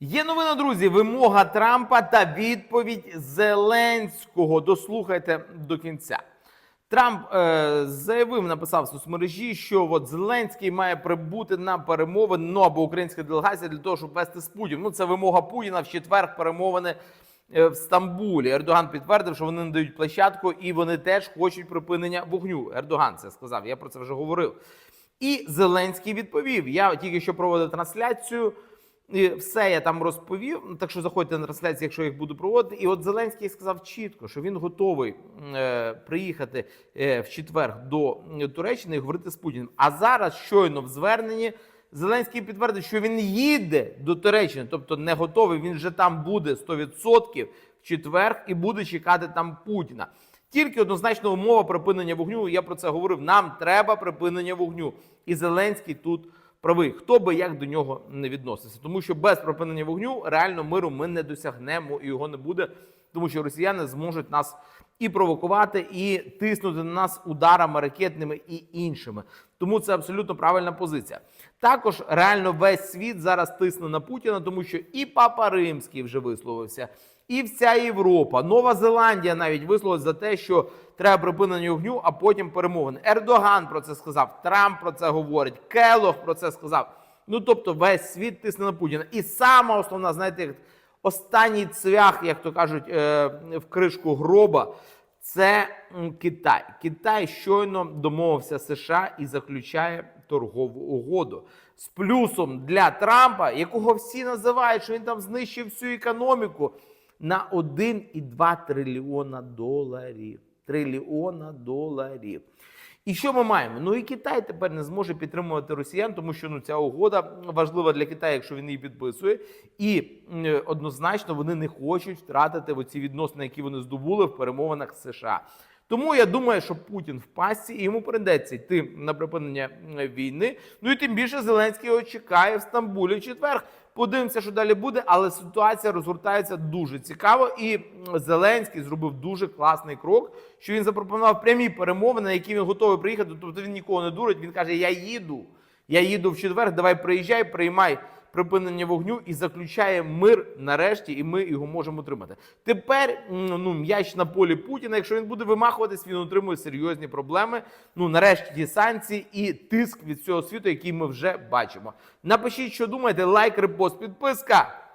Є новина, друзі. Вимога Трампа та відповідь Зеленського. Дослухайте до кінця. Трамп е, заявив, написав в соцмережі, що от Зеленський має прибути на перемовини, ну або українська делегація для того, щоб вести з Путіним. Ну це вимога Путіна в четвер перемовини е, в Стамбулі. Ердоган підтвердив, що вони надають площадку, і вони теж хочуть припинення вогню. Ердоган це сказав. Я про це вже говорив. І Зеленський відповів: Я тільки що проводив трансляцію. І все я там розповів. Ну, Так що заходьте на трансляції, якщо їх буду проводити. І от Зеленський сказав чітко, що він готовий е, приїхати е, в четвер до Туреччини і говорити з Путіним. А зараз щойно в зверненні Зеленський підтвердив, що він їде до Туреччини, тобто не готовий. Він вже там буде 100% в четвер і буде чекати там Путіна. Тільки однозначно умова припинення вогню. Я про це говорив. Нам треба припинення вогню. І Зеленський тут правий. Хто би як до нього не відносився, тому що без припинення вогню реально миру ми не досягнемо і його не буде, тому що росіяни зможуть нас і провокувати, і тиснути на нас ударами ракетними і іншими. Тому це абсолютно правильна позиція. Також реально весь світ зараз тисне на Путіна, тому що і Папа Римський вже висловився, і вся Європа, Нова Зеландія навіть висловилась за те, що треба припинення вогню, а потім перемовини. Ердоган про це сказав, Трамп про це говорить, Келох про це сказав. Ну тобто, весь світ тисне на Путіна. І сама основна, знаєте, останній цвях, як то кажуть, е, в кришку гроба. Це Китай. Китай щойно домовився США і заключає торгову угоду з плюсом для Трампа, якого всі називають, що він там знищив всю економіку на 1,2 трильйона доларів. Трильйона доларів. І що ми маємо? Ну і Китай тепер не зможе підтримувати росіян, тому що ну ця угода важлива для Китаю, якщо він її підписує, і однозначно вони не хочуть втратити оці відносини, які вони здобули в перемовинах з США. Тому я думаю, що Путін в пастці і йому прийдеться йти на припинення війни. Ну і тим більше Зеленський його чекає в Стамбулі в четвер. Подивимося, що далі буде, але ситуація розгортається дуже цікаво. І Зеленський зробив дуже класний крок, що він запропонував прямі перемовини, на які він готовий приїхати. Тобто він нікого не дурить. Він каже: Я їду, я їду в четвер. Давай приїжджай, приймай припинення вогню і заключає мир нарешті, і ми його можемо отримати. Тепер ну м'яч на полі Путіна. Якщо він буде вимахуватись, він отримує серйозні проблеми. Ну нарешті ті санкції і тиск від цього світу, який ми вже бачимо. Напишіть, що думаєте, лайк, репост, підписка.